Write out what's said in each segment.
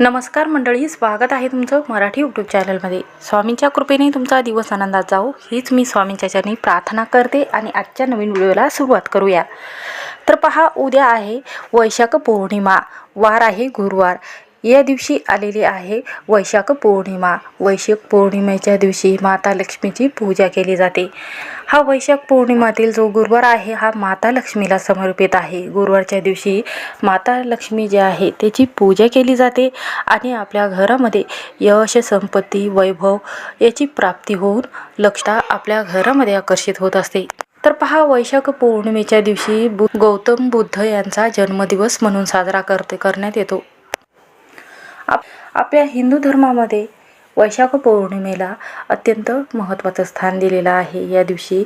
नमस्कार मंडळी स्वागत आहे तुमचं मराठी यूट्यूब चॅनलमध्ये स्वामींच्या कृपेने तुमचा दिवस आनंदात जाओ हीच मी स्वामींच्या चरणी प्रार्थना करते आणि आजच्या नवीन व्हिडिओला सुरुवात करूया. तर पहा उद्या आहे वैशाख पौर्णिमा. वार आहे गुरुवार. या दिवशी आलेली आहे वैशाख पौर्णिमा. वैशाख पौर्णिमेच्या दिवशी माता लक्ष्मीची पूजा केली जाते. हा वैशाख पौर्णिमातील जो गुरुवार आहे हा माता लक्ष्मीला समर्पित आहे. गुरुवारच्या दिवशी माता लक्ष्मी जे आहे त्याची पूजा केली जाते आणि आपल्या घरामध्ये यश संपत्ती वैभव याची प्राप्ती होऊन लक्षता आपल्या घरामध्ये आकर्षित होत असते. तर पहा वैशाख पौर्णिमेच्या दिवशी बु गौतम बुद्ध यांचा जन्मदिवस म्हणून साजरा करते करण्यात येतो. आप आपल्या हिंदू धर्मामध्ये वैशाख पौर्णिमेला अत्यंत महत्त्वाचं स्थान दिलेलं आहे. या दिवशी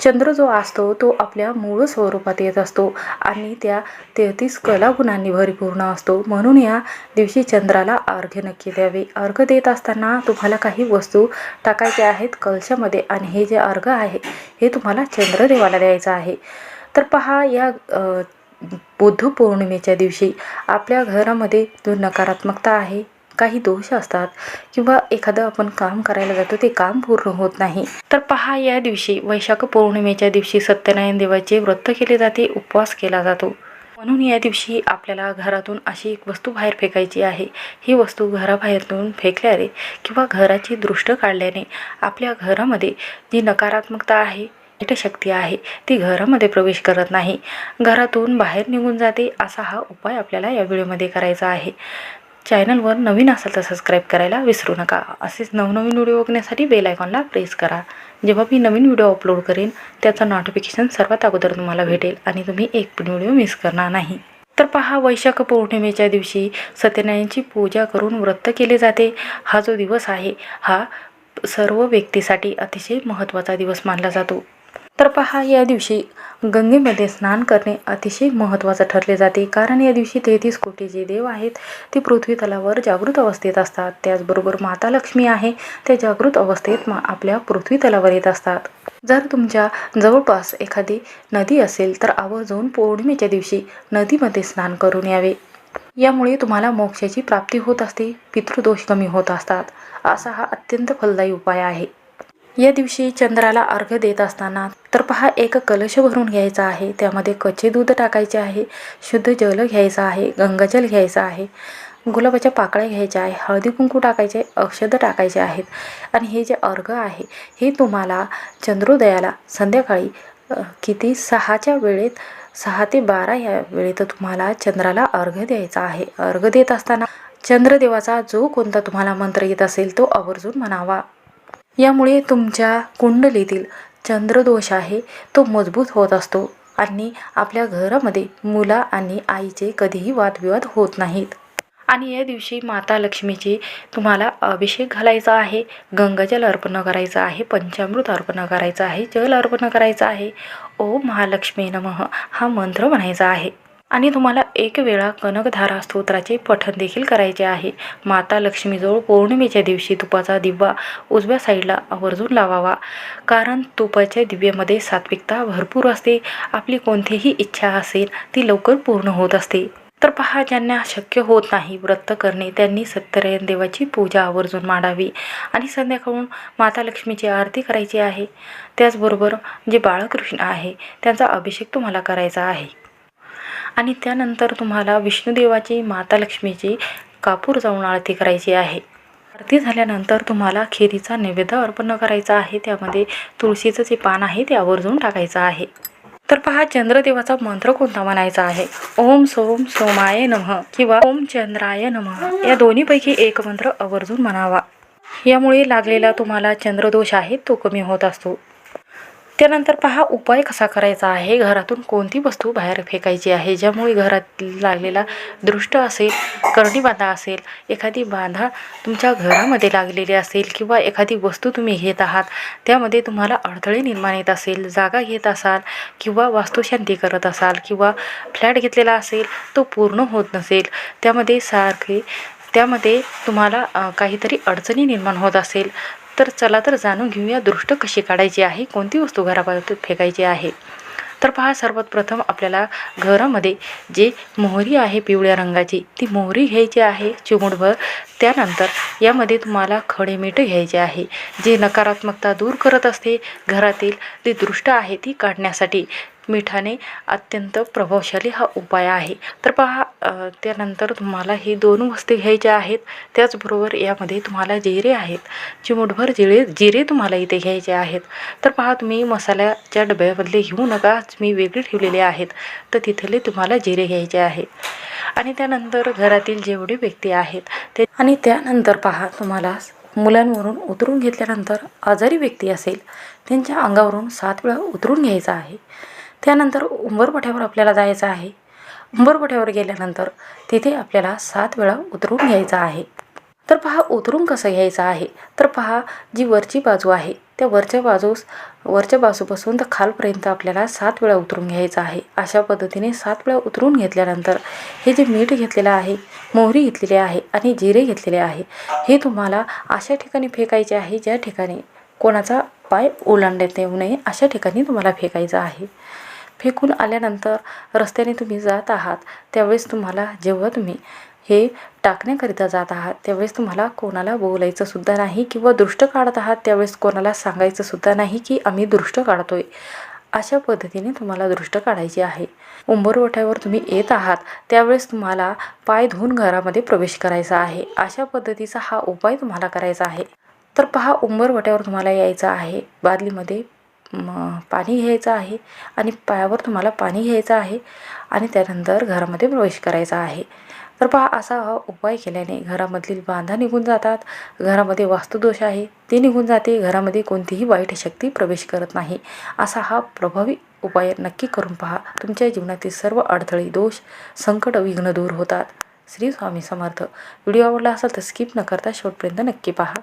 चंद्र जो असतो तो आपल्या मूळ स्वरूपात येत असतो आणि त्या तेहतीस कलागुणांनी भरिपूर्ण असतो. म्हणून या दिवशी चंद्राला अर्घ्य नक्की द्यावे. अर्घ्य देत असताना तुम्हाला काही वस्तू टाकायच्या आहेत कलशामध्ये आणि हे जे अर्घ्य आहे हे तुम्हाला चंद्रदेवाला द्यायचं आहे. तर पहा या बुद्ध पौर्णिमेच्या दिवशी आपल्या घरामध्ये जो नकारात्मकता आहे काही दोष असतात किंवा एखादं आपण काम करायला जातो ते काम पूर्ण होत नाही. तर पहा या दिवशी वैशाख पौर्णिमेच्या दिवशी सत्यनारायण देवाचे व्रत केले जाते उपवास केला जातो. म्हणून या दिवशी आपल्याला घरातून अशी एक वस्तू बाहेर फेकायची आहे. ही वस्तू घराबाहेरून फेकल्याने किंवा घराची दृष्ट काढल्याने आपल्या घरामध्ये जी नकारात्मकता आहे शक्ती आहे. ती घरामध्ये प्रवेश करत नाही. घरातून बाहेर निघून जाते असा हा उपाय आपल्याला या व्हिडिओमध्ये करायचा आहे. चॅनलवर नवीन असाल तर सबस्क्राईब करायला विसरू नका. असेच नवनवीन व्हिडिओ बघण्यासाठी बेल आयकॉनला प्रेस करा. जेव्हा मी नवीन व्हिडिओ अपलोड करेन त्याचं नोटिफिकेशन सर्वात अगोदर तुम्हाला भेटेल आणि तुम्ही एक पण व्हिडिओ मिस करणार नाही. तर पहा वैशाख पौर्णिमेच्या दिवशी सत्यनारायणची पूजा करून व्रत केले जाते. हा जो दिवस आहे हा सर्व व्यक्तीसाठी अतिशय महत्त्वाचा दिवस मानला जातो. तर पहा या दिवशी गंगेमध्ये स्नान करणे अतिशय महत्त्वाचं ठरले जाते. कारण या दिवशी तेहतीस कोटी जे देव आहेत ते पृथ्वी तलावर जागृत अवस्थेत असतात. त्याचबरोबर माता लक्ष्मी आहे त्या जागृत अवस्थेत मा आपल्या पृथ्वी तलावर येत असतात. जर तुमच्या जवळपास एखादी नदी असेल तर आवर्जून पौर्णिमेच्या दिवशी नदीमध्ये स्नान करून यावे. यामुळे तुम्हाला मोक्षाची प्राप्ती होत असते पितृदोष कमी होत असतात. असा हा अत्यंत फलदायी उपाय आहे. या दिवशी चंद्राला अर्घ्य देत असताना तर पहा एक कलश भरून घ्यायचा आहे. त्यामध्ये कच्चे दूध टाकायचे आहे शुद्ध जल घ्यायचं आहे गंगाजल घ्यायचं आहे गुलाबाच्या पाकळ्या घ्यायच्या आहे हळदी कुंकू टाकायचे औषधं टाकायचे आहेत. आणि हे जे अर्घ आहे हे तुम्हाला चंद्रोदयाला संध्याकाळी किती? सहाच्या वेळेत सहा ते बारा या वेळेत तुम्हाला चंद्राला अर्घ द्यायचा आहे. अर्घ देत असताना चंद्रदेवाचा जो कोणता तुम्हाला मंत्र येत असेल तो आवर्जून म्हणावा. यामुळे तुमच्या कुंडलीतील चंद्रदोष आहे तो मजबूत होत असतो आणि आपल्या घरामध्ये मुला आणि आईचे कधीही वादविवाद होत नाहीत. आणि या दिवशी माता लक्ष्मीची तुम्हाला अभिषेक घालायचा आहे गंगाजल अर्पण करायचं आहे पंचामृत अर्पण करायचं आहे जल अर्पण करायचं आहे. ओम महालक्ष्मी नमः हा मंत्र म्हणायचा आहे. आणि तुम्हाला एक वेळा कनकधारा स्तोत्राचे पठण देखील करायचे आहे. माता लक्ष्मीजवळ पौर्णिमेच्या दिवशी तुपाचा दिवा उजव्या साईडला आवर्जून लावावा. कारण तुपाच्या दिव्यामध्ये सात्विकता भरपूर असते. आपली कोणतीही इच्छा असेल ती लवकर पूर्ण होत असते. तर पहा ज्यांना शक्य होत नाही व्रत करणे त्यांनी सत्यनारायण देवाची पूजा आवर्जून मांडावी. आणि संध्याकाळून माता लक्ष्मीची आरती करायची आहे. त्याचबरोबर जे बाळकृष्ण आहे त्यांचा अभिषेक तुम्हाला करायचा आहे. आणि त्यानंतर तुम्हाला विष्णुदेवाची माता लक्ष्मीची कापूर जाऊन आरती करायची आहे. आरती झाल्यानंतर तुम्हाला खिरीचा नैवेद्य अर्पण करायचा आहे. त्यामध्ये तुळशीचं जे पान आहे ते आवर्जून टाकायचं आहे. तर पहा चंद्रदेवाचा मंत्र कोणता म्हणायचा आहे? ओम सोम सोमाय नमः किंवा ओम चंद्राय नमः. या दोन्हीपैकी एक मंत्र आवर्जून म्हणावा. यामुळे लागलेला तुम्हाला चंद्रदोष आहे तो कमी होत असतो. त्यानंतर पहा उपाय कसा करायचा आहे? घरातून कोणती वस्तू बाहेर फेकायची आहे? ज्यामुळे घरात लागलेला दृष्ट असेल करडी बाधा असेल एखादी बाधा तुमच्या घरामध्ये लागलेली असेल किंवा एखादी वस्तू तुम्ही घेत आहात त्यामध्ये तुम्हाला अडथळे निर्माण येत असेल जागा घेत असाल किंवा वास्तुशांती करत असाल किंवा फ्लॅट घेतलेला असेल तो पूर्ण होत नसेल त्यामध्ये सारखे त्यामध्ये तुम्हाला काहीतरी अडचणी निर्माण होत असेल तर चला तर जाणून घेऊया दृष्ट कशी काढायची आहे कोणती वस्तू घराबाहेर फेकायची आहे. तर पहा सर्वात प्रथम आपल्याला घरामध्ये जे मोहरी आहे पिवळ्या रंगाची ती मोहरी घ्यायची आहे चिमुटभर. त्यानंतर यामध्ये तुम्हाला खडे मीठ घ्यायचे आहे. जे नकारात्मकता दूर करत असते घरातील जी दृष्ट आहे ती काढण्यासाठी. मिठाने अत्यंत प्रभावशाली हा उपाय आहे. तर पहा त्यानंतर तुम्हाला ही दोन वस्तू घ्यायच्या आहेत. त्याचबरोबर यामध्ये तुम्हाला जिरे आहेत. चिमूटभर जिरे जिरे तुम्हाला इथे घ्यायचे आहेत. तर पहा तुम्ही मसाल्याच्या डब्यामधले घेऊ नका. मी वेगळे ठेवलेले आहेत. तर तिथले तुम्हाला जिरे घ्यायचे आहे आणि त्यानंतर घरातील जेवढे व्यक्ती आहेत ते आणि त्यानंतर पहा तुम्हाला मुलांवरून उतरून घेतल्यानंतर आजारी व्यक्ती असेल त्यांच्या अंगावरून सात वेळा उतरून घ्यायचा आहे. त्यानंतर उंबरपट्यावर आपल्याला जायचं आहे. उंबरपट्यावर गेल्यानंतर तिथे आपल्याला सात वेळा उतरून घ्यायचं आहे. तर पहा उतरून कसं घ्यायचं आहे? तर पहा जी वरची बाजू आहे त्या वरच्या बाजूस वरच्या बाजूपासून तर खालपर्यंत आपल्याला सात वेळा उतरून घ्यायचं आहे. अशा पद्धतीने सात वेळा उतरून घेतल्यानंतर हे जे मीठ घेतलेलं आहे मोहरी घेतलेली आहे आणि जिरे घेतलेले आहे हे तुम्हाला अशा ठिकाणी फेकायचे आहे ज्या ठिकाणी कोणाचा पाय ओलांडण्यात येऊ नये अशा ठिकाणी तुम्हाला फेकायचं आहे. फेकून आल्यानंतर रस्त्याने तुम्ही जात आहात त्यावेळेस तुम्हाला जेव्हा तुम्ही हे टाकण्याकरिता जात आहात त्यावेळेस तुम्हाला कोणाला बोलायचं सुद्धा नाही किंवा दृष्ट काढत आहात त्यावेळेस कोणाला सांगायचं सुद्धा नाही की आम्ही दृष्ट काढतोय. अशा पद्धतीने तुम्हाला दृष्ट काढायची आहे. उंबरवट्यावर तुम्ही येत आहात त्यावेळेस तुम्हाला पाय धुवून घरामध्ये प्रवेश करायचा आहे. अशा पद्धतीचा हा उपाय तुम्हाला करायचा आहे. तर पहा उंबरवट्यावर तुम्हाला यायचं आहे. बादलीमध्ये मग पाणी घ्यायचं आहे आणि पायावर तुम्हाला पाणी घ्यायचं आहे आणि त्यानंतर घरामध्ये प्रवेश करायचा आहे. तर पहा असा हा उपाय केल्याने घरामधील बांधा निघून जातात. घरामध्ये वास्तुदोष आहे. ते निघून जाते. घरामध्ये कोणतीही वाईट शक्ती प्रवेश करत नाही. असा हा प्रभावी उपाय नक्की करून पहा. तुमच्या जीवनातील सर्व अडथळे दोष संकट विघ्न दूर होतात. श्री स्वामी समर्थ. व्हिडिओ आवडला असेल तर स्किप न करता शेवटपर्यंत नक्की पहा.